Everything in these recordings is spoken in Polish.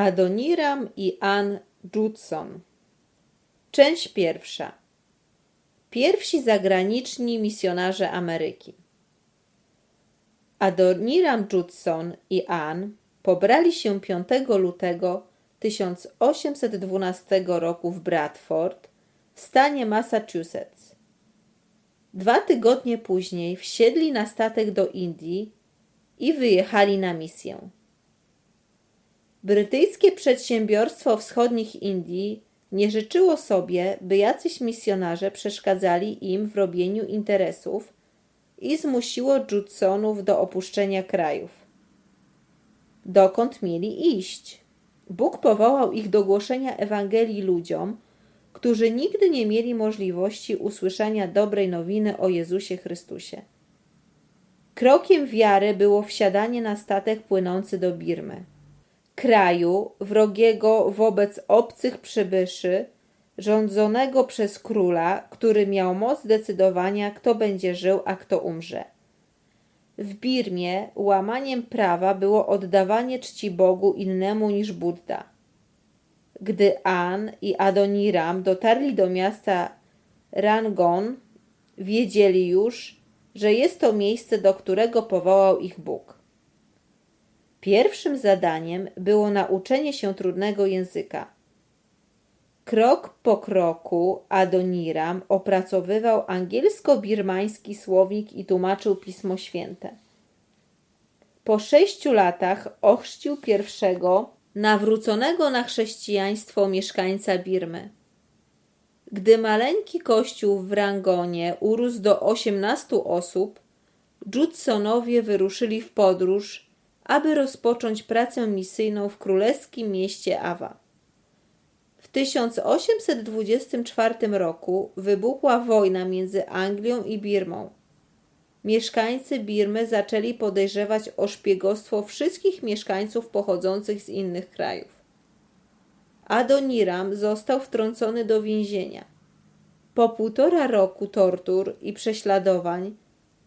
Adoniram i Ann Judson Część pierwsza Pierwsi zagraniczni misjonarze Ameryki Adoniram Judson i Ann pobrali się 5 lutego 1812 roku w Bradford w stanie Massachusetts. Dwa tygodnie później wsiedli na statek do Indii i wyjechali na misję. Brytyjskie przedsiębiorstwo wschodnich Indii nie życzyło sobie, by jacyś misjonarze przeszkadzali im w robieniu interesów i zmusiło Judsonów do opuszczenia krajów. Dokąd mieli iść? Bóg powołał ich do głoszenia Ewangelii ludziom, którzy nigdy nie mieli możliwości usłyszenia dobrej nowiny o Jezusie Chrystusie. Krokiem wiary było wsiadanie na statek płynący do Birmy kraju wrogiego wobec obcych przybyszy, rządzonego przez króla, który miał moc decydowania, kto będzie żył, a kto umrze. W Birmie łamaniem prawa było oddawanie czci Bogu innemu niż Buddha. Gdy An i Adoniram dotarli do miasta Rangon, wiedzieli już, że jest to miejsce, do którego powołał ich Bóg. Pierwszym zadaniem było nauczenie się trudnego języka. Krok po kroku Adoniram opracowywał angielsko-birmański słownik i tłumaczył Pismo Święte. Po sześciu latach ochrzcił pierwszego nawróconego na chrześcijaństwo mieszkańca Birmy. Gdy maleńki kościół w Rangonie urósł do osiemnastu osób, Judsonowie wyruszyli w podróż aby rozpocząć pracę misyjną w królewskim mieście Awa. W 1824 roku wybuchła wojna między Anglią i Birmą. Mieszkańcy Birmy zaczęli podejrzewać o szpiegostwo wszystkich mieszkańców pochodzących z innych krajów. Adoniram został wtrącony do więzienia. Po półtora roku tortur i prześladowań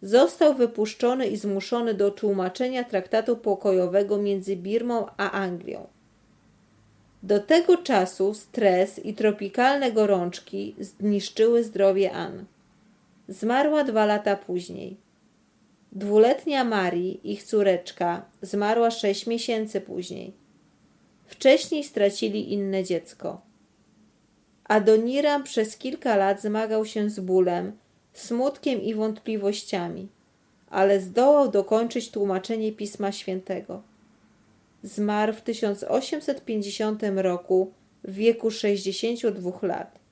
został wypuszczony i zmuszony do tłumaczenia traktatu pokojowego między Birmą a Anglią. Do tego czasu stres i tropikalne gorączki zniszczyły zdrowie Ann. Zmarła dwa lata później. Dwuletnia Mary, ich córeczka, zmarła sześć miesięcy później. Wcześniej stracili inne dziecko. Adoniram przez kilka lat zmagał się z bólem, smutkiem i wątpliwościami, ale zdołał dokończyć tłumaczenie Pisma Świętego. Zmarł w 1850 roku w wieku 62 lat.